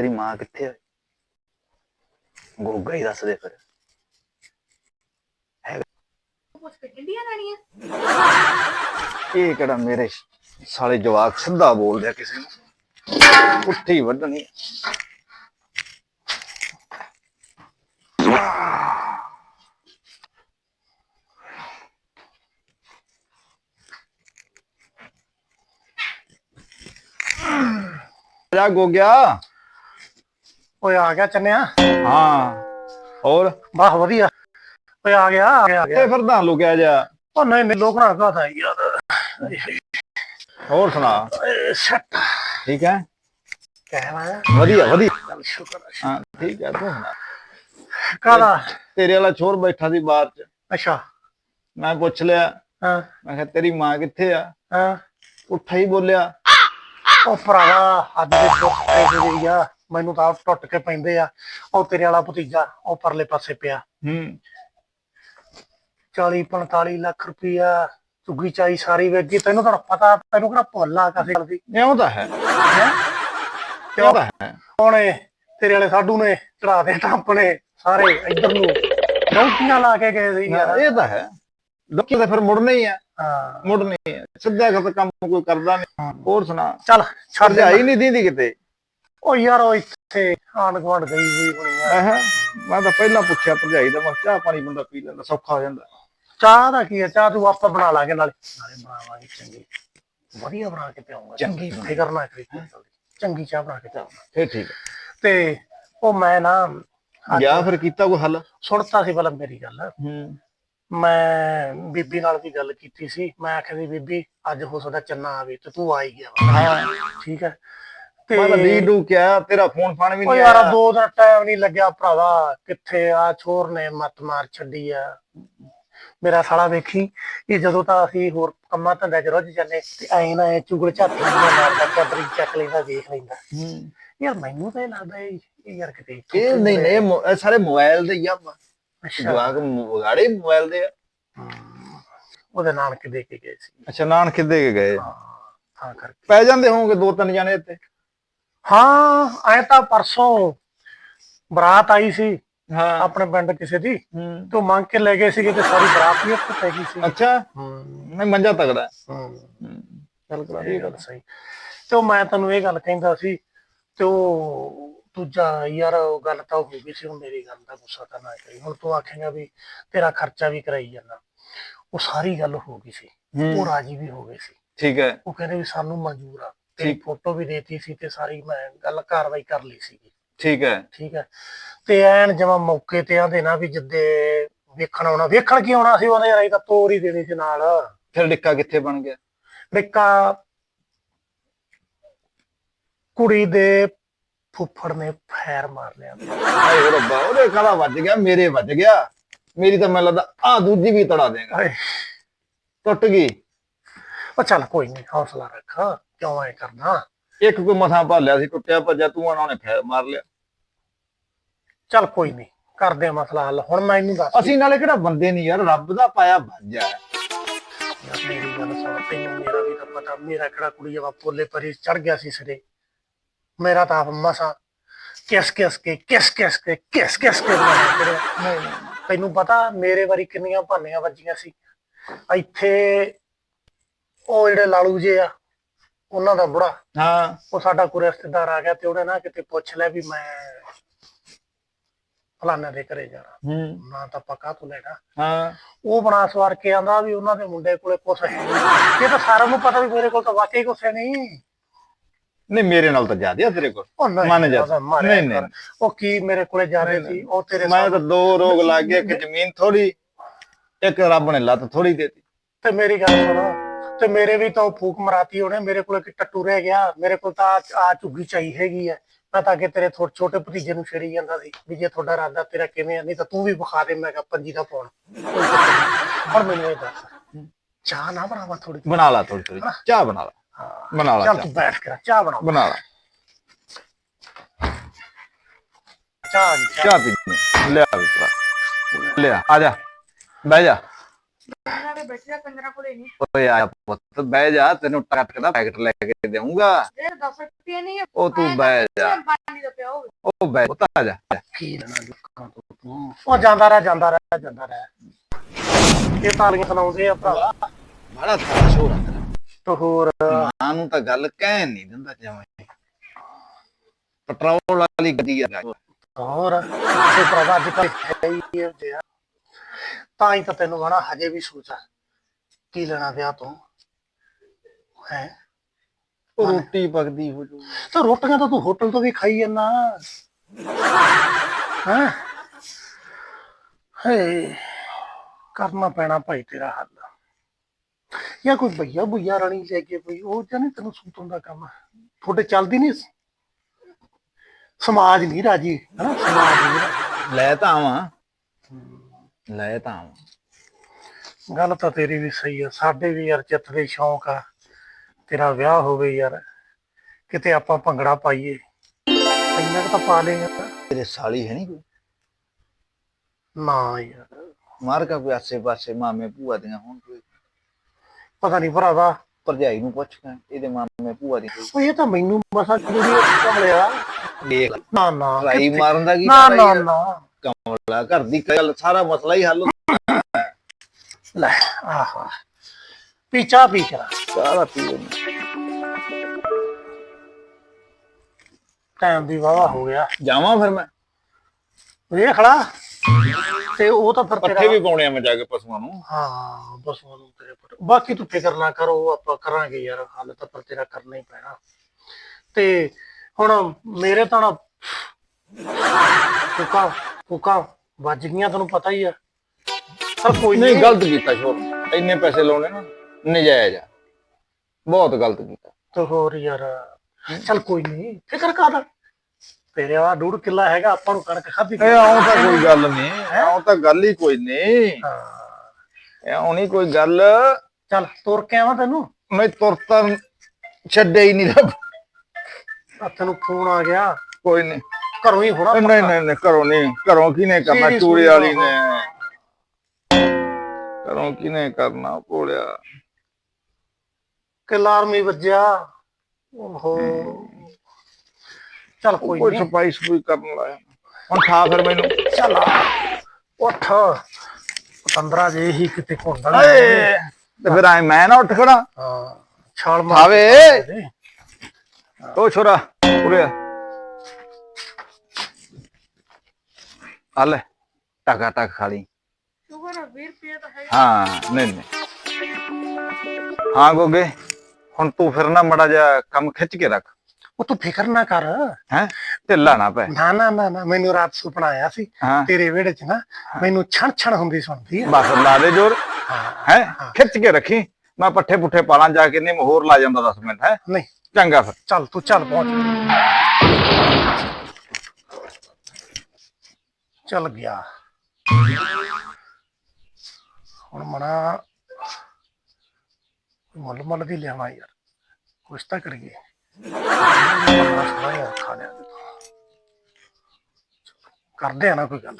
ਤੇਰੀ ਮਾਂ ਕਿੱਥੇ ਹੈ ਗੋਗਾ ਹੀ ਦੱਸ ਦੇ ਫਿਰ। ਕੁਝ ਕੱਢੀਆਂ ਲੈਣੀਆਂ ਇਹ ਕਿਹੜਾ ਮੇਰੇ ਸਾਲੇ ਜਵਾਕ ਸਿੱਧਾ ਬੋਲਦੇ ਆ ਕਿਸੇ ਨੂੰ? ਪੁੱਠੀ ਵੱਢਣੀ ਜਾ ਗੋਗਿਆ। ਓਏ ਆ ਗਿਆ ਚੰਨਿਆ। ਹਾਂ ਹੋਰ? ਵਾਹ ਵਧੀਆ। ਓਏ ਆ ਗਿਆ ਆ ਗਿਆ ਆ ਗਿਆ। ਇਹ ਫਿਰਦਾ ਲੁਕਿਆ ਜਾ ਉਹ ਨਹੀਂ ਨਹੀਂ ਲੋਕਣਾ ਕਹਤਾ ਯਾਰ ਹੋਰ ਸੁਣਾ? ਸੱਟ ਠੀਕ ਹੈ? ਕਹਿਣਾ ਵਧੀਆ ਵਧੀਆ। ਚੱਲ ਸ਼ੁਕਰ ਹੈ ਹਾਂ ਠੀਕ ਹੈ ਤੂੰ ਸੁਣਾ। ਕਾਲਾ ਤੇਰੇ ਵਾਲਾ ਛੋਰ ਬੈਠਾ ਸੀ ਬਾਹਰ ਚ। ਅੱਛਾ। ਮੈਂ ਪੁੱਛ ਲਿਆ। ਹਾਂ। ਮੈਂ ਕਿਹਾ ਤੇਰੀ ਮਾਂ ਕਿੱਥੇ ਆ? ਹਾਂ। ਉੱਠਾ ਹੀ ਬੋਲਿਆ। ਉਹ ਭਰਾਵਾ ਅੱਜ ਦੇ ਦੁੱਖ ਪੈਸੇ ਦੇ ਆ। ਮੈਨੂੰ ਤਾਂ ਆਪ ਟੁੱਟ ਕੇ ਪੈਂਦੇ ਆ ਉਹ ਤੇਰੇ ਵਾਲਾ ਭਤੀਜਾ ਉਹ ਪਰਲੇ ਪਾਸੇ ਪਿਆ। ਹੂੰ। 40 45 ਲੱਖ ਰੁਪਈਆ ਚੁੱਗੀ ਚਾਈ ਸਾਰੀ ਵੇਗੀ ਤੈਨੂੰ ਤਾਂ ਪਤਾ ਤੈਨੂੰ ਕਿਹੜਾ ਭੁੱਲ ਆ ਕਿਸੇ ਗੱਲ ਦੀ? ਇਉਂ ਤਾਂ ਹੈ। ਇਉਂ ਤਾਂ ਹੈ। ਉਹਨੇ ਤੇਰੇ ਵਾਲੇ ਸਾਡੂ ਨੇ ਚੜਾ ਦੇ ਟਾਂਪਣੇ ਸਾਰੇ ਇੱਧਰ ਨੂੰ। ਡੌਂਕੀਆਂ ਲਾ ਕੇ ਗਏ ਸੀ ਯਾਰ। ਇਹ ਤਾਂ ਹੈ। ਲੋਕੀ ਤਾਂ ਫਿਰ ਮੁੜਨੇ ਹੀ ਆ। ਹਾਂ। ਮੁੜਨੇ ਹੀ ਆ। ਸਿੱਧਾ ਕੰਮ ਕੋਈ ਕਰਦਾ ਨਹੀਂ। ਹੋਰ ਸੁਣਾ। ਚੱਲ ਛੱਡ ਦੇ। ਭਰਜਾਈ ਨਹੀਂ ਦੀਦੀ ਕਿਤੇ? ਉਹ ਯਾਰ ਉਹ ਇੱਥੇ ਆਣ ਗਵਾਂਡ ਗਈ ਹੋਈ ਹੋਣੀ ਆ। ਆਹ ਮੈਂ ਤਾਂ ਪਹਿਲਾਂ ਪੁੱਛਿਆ ਭਰਜਾਈ ਦਾ ਮੈਂ ਕਿਹਾ ਚਾਹ ਪਾਣੀ ਬੰਦਾ ਪੀ ਲੈਂਦਾ ਸੌਖਾ ਹੋ ਜਾਂਦਾ। ਚਾਹ ਦਾ ਕੀ ਹੈ ਚਾਹ ਤੂੰ ਆਪਾਂ ਬਣਾ ਲਾਂਗੇ ਨਾਲੇ। ਨਾਲੇ ਬਣਾਵਾਂਗੇ ਚੰਗੀ। ਵਧੀਆ ਬਣਾ ਕੇ ਪਿਆਉਂਗਾ। ਚੰਗੀ ਫਿਕਰ ਨਾ ਕਰੀ। ਚੰਗੀ ਚਾਹ ਬਣਾ ਕੇ ਪਿਆਉਂਗਾ। ਫੇਰ ਠੀਕ ਹੈ ਤੇ ਉਹ ਮੈਂ ਨਾ ਅੱਜ ਜਾਂ ਫਿਰ ਕੀਤਾ ਕੋਈ ਹੱਲ? ਸੁਣਤਾ ਸੀ ਪਹਿਲਾਂ ਮੇਰੀ ਗੱਲ। ਹੂੰ। ਮੈਂ ਬੀਬੀ ਨਾਲ ਵੀ ਗੱਲ ਕੀਤੀ ਸੀ। ਮੈਂ ਆਖਿਆ ਸੀ ਬੀਬੀ ਅੱਜ ਹੋ ਸਕਦਾ ਚੰਨਾ ਆਵੇ ਤੇ ਤੂੰ ਆ ਹੀ ਗਿਆ ਵਾ। ਹਾਂ। ਠੀਕ ਹੈ ਮੈਂ ਤਾਂ ਨੂੰ ਕਿਹਾ ਤੇਰਾ ਫੋਨ ਫਾਨ ਵੀ ਨਹੀਂ ਯਾਰ ਆਇਆ। ਦੋ ਦਿਨ ਟਾਈਮ ਨਹੀਂ ਲੱਗਿਆ ਭਰਾਵਾ ਕਿੱਥੇ ਆ ਛੋਰ ਨੇ ਮੱਤ ਮਾਰ ਛੱਡੀ ਆ। ਮੇਰਾ ਸਾਲਾ ਵੇਖੀ ਇਹ ਜਦੋਂ ਤਾਂ ਅਸੀਂ ਹੋਰ ਕੰਮਾਂ ਧੰਦਿਆਂ 'ਚ ਰੁੱਝ ਜਾਂਦੇ ਤੇ ਐ ਨਾ ਐ ਚੁਗਲ ਝਾਤੀ ਮਾਰਦਾ ਚਾਦਰੀ ਚੱਕ ਲੈਂਦਾ ਦੇਖ ਲੈਂਦਾ। ਹੂੰ। ਯਾਰ ਮੈਨੂੰ ਤਾਂ ਇਹ ਲੱਗਦਾ ਇਹ ਇਹ ਯਾਰ ਕਿਤੇ ਇਹ ਨਹੀਂ ਨਹੀਂ ਇਹ ਮੋ- ਇਹ ਸਾਰੇ ਮੋਬਾਈਲ ਦੇ ਹੀ ਆ ਅੱਛਾ। ਜਵਾਕ ਵਿਗਾੜੇ ਮੋਬਾਈਲ ਦੇ ਆ। ਉਹਦੇ ਨਾਨਕ ਦੇ ਕੇ ਗਏ ਸੀ। ਅੱਛਾ ਨਾਨ ਕਿੱਦੇ ਕੇ ਗਏ। ਹਾਂ ਤਾਂ ਕਰਕੇ। ਪੈ ਜਾਂਦੇ ਹੋਣਗੇ ਦੋ ਤਿੰਨ ਜਾਣੇ ਇੱਥੇ। ਹਾਂ ਐ ਤਾਂ ਪਰਸੋਂ ਬਰਾਤ ਆਈ ਸੀ ਹਾਂ। ਆਪਣੇ ਪਿੰਡ ਕਿਸੇ ਦੀ। ਹੂੰ। ਤੋਂ ਮੰਗ ਕੇ ਲੈ ਗਏ ਸੀਗੇ ਤੇ ਸਾਰੀ ਬਰਾਤ ਹੀ ਉੱਥੇ ਪੈ ਗਈ ਸੀ। ਅੱਛਾ। ਹੂੰ। ਨਹੀਂ ਮੰਜਾ ਤਗੜਾ। ਗੱਲ ਕਰਾ ਇਹ ਗੱਲ ਸਹੀ। ਤੇ ਉਹ ਮੈਂ ਤੈਨੂੰ ਇਹ ਗੱਲ ਕਹਿੰਦਾ ਸੀ ਤੇ ਉਹ ਦੂਜਾ ਯਾਰ ਉਹ ਗੱਲ ਤਾਂ ਹੋ ਗਈ ਸੀ ਹੁਣ ਮੇਰੀ ਗੱਲ ਦਾ ਗੁੱਸਾ ਤਾਂ ਨਾ ਕਰੀ। ਹੁਣ ਤੂੰ ਆਖੇਂਗਾ ਵੀ ਤੇਰਾ ਖਰਚਾ ਵੀ ਕਰਾਈ ਜਾਂਦਾ। ਉਹ ਸਾਰੀ ਗੱਲ ਹੋ ਗਈ ਸੀ। ਉਹ ਰਾਜੀ ਵੀ ਹੋ ਗਏ ਸੀ। ਠੀਕ ਹੈ। ਉਹ ਕਹਿੰਦੇ ਵੀ ਸਾਨੂੰ ਮਨਜ਼ੂਰ ਆ। ਤੇਰੀ ਫੋਟੋ ਵੀ ਦੇਤੀ ਸੀ ਤੇ ਸਾਰੀ ਮੈਂ ਗੱਲ ਕਾਰਵਾਈ ਕਰ ਲਈ ਸੀਗੀ। ਠੀਕ ਹੈ। ਠੀਕ ਹੈ। ਤੇ ਐਨ ਜਮਾ ਮੌਕੇ ਤੇ ਆਂਦੇ ਨਾ ਵੀ ਜਿੱਦੇ ਵੇਖਣ ਆਉਣਾ ਵੇਖਣ ਕੀ ਆਉਣਾ ਸੀ ਉਹਨੇ ਯਾਰ ਇਹ ਤਾਂ ਤੋਰ ਹੀ ਦੇਣੀ ਸੀ ਨਾਲ। ਫਿਰ ਡਿੱਕਾ ਕਿੱਥੇ ਬਣ ਗਿਆ? ਡਿੱਕਾ ਕੁੜੀ ਦੇ ਫੁੱਫੜ ਨੇ ਫੈਰ ਮਾਰ ਲਿਆ। ਹਾਏ ਓ ਰੱਬਾ ਉਹਦੇ ਕਾਲਾ ਵੱਜ ਗਿਆ? ਮੇਰੇ ਵੱਜ ਗਿਆ। ਮੇਰੀ ਤਾਂ ਮੈਨੂੰ ਲੱਗਦਾ ਆ ਦੂਜੀ ਵੀ ਤੜਾ ਦੇਗਾ। ਹਾਏ, ਟੁੱਟ ਗਈ। ਉਹ ਚੱਲ ਕੋਈ ਨਹੀਂ ਹੌਸਲਾ ਰੱਖ। ਕਿਉਂ ਐ ਕਰਨਾ? ਇੱਕ ਕੋਈ ਮਥਾ ਭਾਲਿਆ ਸੀ ਟੁੱਟਿਆ ਭੱਜਿਆ ਤੂੰ ਆਣਾ ਉਹਨੇ ਫੇਰ ਮਾਰ ਲਿਆ। ਚੱਲ ਕੋਈ ਨਹੀਂ ਕਰਦੇ ਆ ਮਸਲਾ ਹੱਲ ਹੁਣ ਮੈਂ ਇਹਨੂੰ ਦੱਸ ਅਸੀਂ ਨਾਲੇ ਕਿਹੜਾ ਬੰਦੇ ਨਹੀਂ ਯਾਰ ਰੱਬ ਦਾ ਪਾਇਆ ਵੱਜਾ ਯਾਰ ਮੇਰੀ ਗੱਲ ਸੁਣ ਤੈਨੂੰ ਮੇਰਾ ਵੀ ਤਾਂ ਪਤਾ ਮੇਰਾ ਕਿਹੜਾ ਕੁੜੀ ਆ ਪੋਲੇ ਪਰੀ ਚੜ ਗਿਆ ਸੀ ਸਿਰੇ। ਮੇਰਾ ਤਾਂ ਆਪ ਮਸਾ ਕਿਸ ਕਿਸ ਕੇ ਕਿਸ ਕਿਸ ਕੇ ਕਿਸ ਕਿਸ ਕੇ ਤੈਨੂੰ ਪਤਾ ਮੇਰੇ ਵਾਰੀ ਕਿੰਨੀਆਂ ਭਾਨੀਆਂ ਵੱਜੀਆਂ ਸੀ। ਇੱਥੇ ਉਹ ਜਿਹੜੇ ਲਾਲੂ ਜੇ ਆ ਉਹਨਾਂ ਦਾ ਬੁੜਾ ਹਾਂ। ਉਹ ਸਾਡਾ ਕੋਈ ਰਿਸ਼ਤੇਦਾਰ ਆ ਗਿਆ ਤੇ ਉਹਨੇ ਨਾ ਕਿਤੇ ਪੁੱਛ ਲਿਆ ਵੀ ਮੈਂ ਫਲਾਣੇ ਦੇ ਘਰੇ ਜਾਣਾ। ਹੂੰ। ਨਾ ਤਾਂ ਪੱਕਾ ਤੂੰ ਲੈਣਾ? ਹਾਂ। ਉਹ ਬਣਾ ਸਵਾਰ ਕੇ ਆਂਦਾ ਵੀ ਉਹਨਾਂ ਦੇ ਮੁੰਡੇ ਕੋਲੇ ਕੁਛ ਹੈ ਨਹੀਂ। ਇਹ ਤਾਂ ਸਾਰਿਆਂ ਨੂੰ ਪਤਾ ਵੀ ਮੇਰੇ ਕੋਲ ਤਾਂ ਵਾਕਈ ਕੁਛ ਹੈ ਨਹੀਂ। ਨਹੀਂ ਮੇਰੇ ਨਾਲ ਤਾਂ ਜ਼ਿਆਦਾ ਆ ਤੇਰੇ ਕੋਲ। ਉਹ ਨਹੀਂ ਮੰਨ ਜਾ। ਉਹਦਾ ਮਾਰਿਆ ਨਹੀਂ, ਕਰ। ਉਹ ਕੀ ਮੇਰੇ ਕੋਲੇ ਜਾ ਰਹੇ ਸੀ? ਉਹ ਤੇਰੇ ਮੈਂ ਤਾਂ ਦੋ ਰੋਗ ਲੱਗ ਗਏ ਇੱਕ ਜ਼ਮੀਨ ਥੋੜੀ ਇੱਕ ਰੱਬ ਨੇ ਲੱਤ ਥੋੜੀ ਦੇਤੀ। ਤੇ ਮੇਰੀ ਗੱਲ ਸੁਣੋ। ਤੇ ਮੇਰੇ ਵੀ ਤਾਂ ਉਹ ਫੂਕ ਮਰਾਤੀ ਹੋਣੇ ਮੇਰੇ ਕੋਲ ਕਿ ਟੱਟੂ ਰਹਿ ਗਿਆ ਮੇਰੇ ਕੋਲ ਤਾਂ ਆ- ਆ ਝੁੱਗੀ ਚਾਈ ਹੈਗੀ ਆ। ਮੈਂ ਤਾਂ ਅੱਗੇ ਤੇਰੇ ਥੋੜੇ ਛੋਟੇ ਭਤੀਜੇ ਨੂੰ ਛੇੜੀ ਜਾਂਦਾ ਸੀ ਵੀ ਜੇ ਤੁਹਾਡਾ ਇਰਾਦਾ ਤੇਰਾ ਕਿਵੇਂ ਆ ਨਹੀਂ ਤਾਂ ਤੂੰ ਵੀ ਵਿਖਾ ਦੇ। ਮੈਂ ਕਿਹਾ ਪੰਜੀ ਦਾ ਪਾਉਣ। ਹੁਣ ਮੈਨੂੰ ਇਹ ਦੱਸ ਚਾਹ ਨਾ ਬਣਾਵਾ ਥੋੜੀ ਬਣਾ ਲਾ ਥੋੜੀ ਥੋੜੀ ਚਾਹ ਬਣਾ ਲਾ। ਬਣਾ ਲਾ ਚੱਲ ਤੂੰ ਬੈਠ ਕੇ ਚਾਹ ਬਣਾ ਬਣਾ ਲਾ। ਚਾਹ ਆ ਚਾਹ ਚਾਹ ਪੀਣੀ ਲਿਆ ਵੀ ਭਰਾ। ਲਿਆ ਆ ਜਾ। ਬਹਿ ਜਾ। ਕੰਜਰਾਂ ਦੇ ਬੈਠਿਆ ਕੰਜਰਾਂ ਕੋਲੇ ਨਹੀਂ। ਓਏ ਆ ਪੁੱਤ ਬਹਿ ਜਾ ਤੈਨੂੰ ਟੱਕ ਦਾ ਪੈਕਟ ਲੈ ਕੇ ਦੇਵਾਂਗਾ ਇਹ 10 ਰੁਪਏ ਨਹੀਂ ਉਹ ਤੂੰ ਬਹਿ ਜਾ। ਪਾਣੀ ਦਾ ਪਿਆ ਹੋਵੇ। ਉਹ ਬਹਿ ਪੁੱਤ ਆ ਜਾ। ਕੀ ਲੈਣਾ ਲੋਕਾਂ ਤੋਂ ਤੂੰ? ਉਹ ਜਾਂਦਾ ਰਹਿ ਜਾਂਦਾ ਰਹਿ ਜਾਂਦਾ ਰਹਿ। ਇਹ ਤਾਲੀਆਂ ਸੁਣਾਉਂਦੇ ਆ ਭਰਾ। ਬੜਾ ਸਾਰਾ ਸ਼ੋਰ ਆ ਤੇਰਾ ਤੇ ਹੋਰ ਮਾਂ ਨੂੰ ਤਾਂ ਗੱਲ ਕਹਿ ਨਹੀਂ ਦਿੰਦਾ ਜਮਾਂ ਪੈਟਰੋਲ ਵਾਲੀ ਗੱਡੀ ਆ। ਹੋਰ ਤੇ ਭਰਾ ਅੱਜ ਕੱਲ ਹੈ ਹੀ ਇਹ ਜਿਹਾ। ਤਾਂ ਹੀ ਤਾਂ ਤੈਨੂੰ ਕਹਣਾ ਹਜੇ ਵੀ ਸੋਚਾ ਕੀ ਲੈਣਾ ਵਿਆਹ ਤੋਂ? ਹੈ? ਉਹ ਰੋਟੀ ਪਕਦੀ ਹੋ ਜੂ। ਤਾਂ ਰੋਟੀਆਂ ਤਾਂ ਤੂੰ ਹੋਟਲ ਤੋਂ ਵੀ ਖਾਈ ਜਾਂਦਾ। ਹਾਂ? ਹੇ ਕਰਨਾ ਪੈਣਾ ਭਾਈ ਤੇਰਾ ਹੱਲ। ਜਾਂ ਕੋਈ ਭਈਆ ਭਈਆ ਰਾਣੀ ਲੈ ਕੇ ਕੋਈ ਉਹ ਜਾਂ ਨਹੀਂ ਤੈਨੂੰ ਸੂਤੋਂ ਦਾ ਕੰਮ। ਤੁਹਾਡੇ ਚੱਲਦੀ ਨਹੀਂ ਸਮਾਜ ਨਹੀਂ ਰਾਜੀ ਹਨਾ? ਸਮਾਜ ਨਹੀਂ ਰਾਜੀ। ਲੈ ਤਾਂ ਆਵਾਂ। ਲੈ ਤਾਂ ਆਵਾਂ। ਗੱਲ ਤਾਂ ਤੇਰੀ ਵੀ ਸਹੀ ਆ ਸਾਡੇ ਵੀ ਯਾਰ ਚਿੱਤ ਦੇ ਸ਼ੌਂਕ ਆ। ਤੇਰਾ ਵਿਆਹ ਹੋਵੇ ਯਾਰ ਕਿਤੇ ਆਪਾਂ ਭੰਗੜਾ ਪਾਈਏ। ਇੰਨਾ ਕੁ ਤਾਂ ਪਾ ਲੇਗਾ ਤੇਰੇ ਸਾਲੀ ਹੈ ਨਹੀਂ ਕੋਈ? ਨਾ ਯਾਰ। ਮਾਰ ਕਾ ਕੋਈ ਆਸੇ ਪਾਸੇ ਮਾਮੇ ਭੂਆ ਦੀਆਂ ਹੁਣ ਕੋਈ? ਪਤਾ ਨਹੀਂ ਭਰਾਵਾ ਭਰਜਾਈ ਨੂੰ ਪੁੱਛ ਕੇ ਇਹਦੇ ਮਾਮੇ ਭੂਆ ਦੀ ਕੋਈ? ਉਹ ਇਹ ਤਾਂ ਮੈਨੂੰ ਮਸਾ ਜਿਹੜੀ ਕਮਲਿਆ ਦੇਖ ਨਾ ਨਾ। ਕਿੱਥੇ- ਮਾਰਨ ਦਾ ਕੀ ਨਾ ਪਤਾ ਨਾ ਯਾਰ। ਨਾ। ਕਮਲਾ ਘਰ ਦੀ ਗੱਲ ਸਾਰਾ ਮਸਲਾ ਹੀ ਹੱਲ ਲੈ ਆਹਾ। ਪੀ ਚਾਹ ਪੀ ਕਰਾ ਸਾਰਾ ਪੀਓ ਟਾਈਮ ਵੀ ਵਾਵਾ ਹੋ ਗਿਆ। ਜਾਵਾਂ ਫਿਰ ਮੈਂ। ਵੇਖ ਲਾ। ਤੇ ਉਹ ਤਾਂ ਫਿਰ ਪੱਠੇ ਤੇਰਾ ਵੀ ਪਾਉਣੇ ਆ ਮੈਂ ਜਾ ਕੇ ਪਸ਼ੂਆਂ ਨੂੰ। ਹਾਂ ਬਸ ਉਹਨੂੰ ਤੇਰੇ ਪਰ। ਬਾਕੀ ਤੂੰ ਫਿਕਰ ਨਾ ਕਰੋ ਉਹ ਆਪਾਂ ਕਰਾਂਗੇ ਯਾਰ ਹੱਲ ਤਾਂ ਪਰ ਤੇਰਾ ਕਰਨਾ ਹੀ ਪੈਣਾ। ਤੇ ਹੁਣ ਮੇਰੇ ਤਾਂ ਨਾ ਫੁਕਾ ਫੁਕਾ ਵੱਜ ਗਈਆਂ ਤੈਨੂੰ ਪਤਾ ਹੀ ਆ। ਪਰ ਕੋਈ ਨਹੀਂ ਨਹੀਂ। ਗਲਤ ਕੀਤਾ ਸ਼ੋਰ ਇੰਨੇ ਪੈਸੇ ਲਾਉਣੇ ਨਾ ਨਜਾਇਜ਼ ਆ। ਬਹੁਤ ਗਲਤ ਕੀਤਾ। ਤੇ ਹੋਰ ਯਾਰ ਚੱਲ ਕੋਈ ਨਹੀਂ ਫਿਕਰ ਕਾਦਾ ਤੇਰੇ ਆ ਡੂੜ ਕਿੱਲਾ ਹੈਗਾ ਆਪਾਂ ਨੂੰ ਕਣਕ ਖਾਧੀ ਇਹ ਆਉਂ ਤਾਂ ਕੋਈ ਗੱਲ ਨਹੀਂ ਆਉਂ ਤਾਂ ਗੱਲ ਹੀ ਕੋਈ ਨਹੀਂ। ਹਾਂ। ਇਹ ਆਉਣੀ ਕੋਈ ਗੱਲ। ਚੱਲ ਤੁਰ ਕੇ ਆਵਾਂ ਤੈਨੂੰ। ਮੈਂ ਤੁਰਤਾ ਛੱਡਿਆ ਹੀ ਨਹੀਂ ਰੱਬ। ਤੈਨੂੰ ਫੋਨ ਆ ਗਿਆ। ਕੋਈ ਨਹੀਂ। ਘਰੋਂ ਹੀ ਹੋਣਾ ਨਹੀਂ ਨਹੀਂ ਨਹੀਂ ਕਰੋ ਨਹੀਂ ਕਰੋ ਕਿਨੇ ਕਰਨਾ? ਚੂੜੇ ਵਾਲੀ। ਨੇ। ਕਰੋ ਕਿਨੇ ਕਰਨਾ ਭੋਲਿਆ? ਕਿ ਅਲਾਰਮ ਵੱਜਿਆ। ਓਹੋ। ਚੱਲ ਕੋਈ ਕੋਈ ਨਹੀਂ ਸਫ਼ਾਈ ਸਫੂਈ ਕਰਨ ਲਾਇਆ ਹੁਣ ਠਾ ਫਿਰ ਮੈਨੂੰ। ਚੱਲ। ਉੱਠ। ਪਤੰਦਰਾ ਜੇ ਹੀ ਕਿਤੇ ਘੁੰਡਣ ਏ ਤੇ ਫਿਰ ਐ ਮੈਂ ਨਾ ਉੱਠ ਖੜਾ। ਹਾਂ ਛਾਲ ਮਾਰ ਆਵੇ। ਛੋਰਾ ਉਰੇ ਆ ਲੈ ਟਕਾ ਟਕ ਖਾ ਲਈ ਸ਼ੂਗਰ 20 ਰੁਪਏ ਤਾਂ ਹੈ ਹਾਂ ਨਹੀਂ ਨਹੀਂ। ਹਾਂ ਗੋਗੇ ਹੁਣ ਤੂੰ ਫਿਰ ਨਾ ਮੜਾ ਜਾ ਕੰਮ ਖਿੱਚ ਕੇ ਰੱਖ। ਉਹ ਤੂੰ ਫਿਕਰ ਨਾ ਕਰ। ਹੈ? ਢਿੱਲਾ ਨਾ ਪੈ। ਨਾ ਨਾ ਨਾ ਨਾ ਮੈਨੂੰ ਰਾਤ ਸੁਪਨਾ ਆਇਆ ਸੀ। ਤੇਰੇ ਵਿਹੜੇ 'ਚ ਨਾ ਮੈਨੂੰ ਛਣ ਛਣ ਹੁੰਦੀ ਸੁਣਦੀ ਆ। ਬਸ ਲਾ ਦੇ ਜੋਰ। ਹਾਂ ਖਿੱਚ ਕੇ ਰੱਖੀ। ਮੈਂ ਪੱਠੇ ਪੁੱਠੇ ਪਾਲਾਂ ਜਾ ਕੇ ਨਹੀਂ ਹੋਰ ਲਾ ਜਾਂਦਾ 10 ਮਿੰਟ ਹੈ? ਨਹੀਂ। ਚੰਗਾ ਫਿਰ। ਚੱਲ ਤੂੰ ਚੱਲ ਪਹੁੰਚ। ਚੱਲ ਗਿਆ। ਹੁਣ ਮਣਾ ਮੁੱਲ ਮੁੱਲ ਦੀ ਲਿਆਵਾਂ ਯਾਰ। ਕੁਛ ਤਾਂ ਕਰੀਏ। ਕਰਦੇ ਆ ਨਾ ਕੋਈ ਗੱਲ।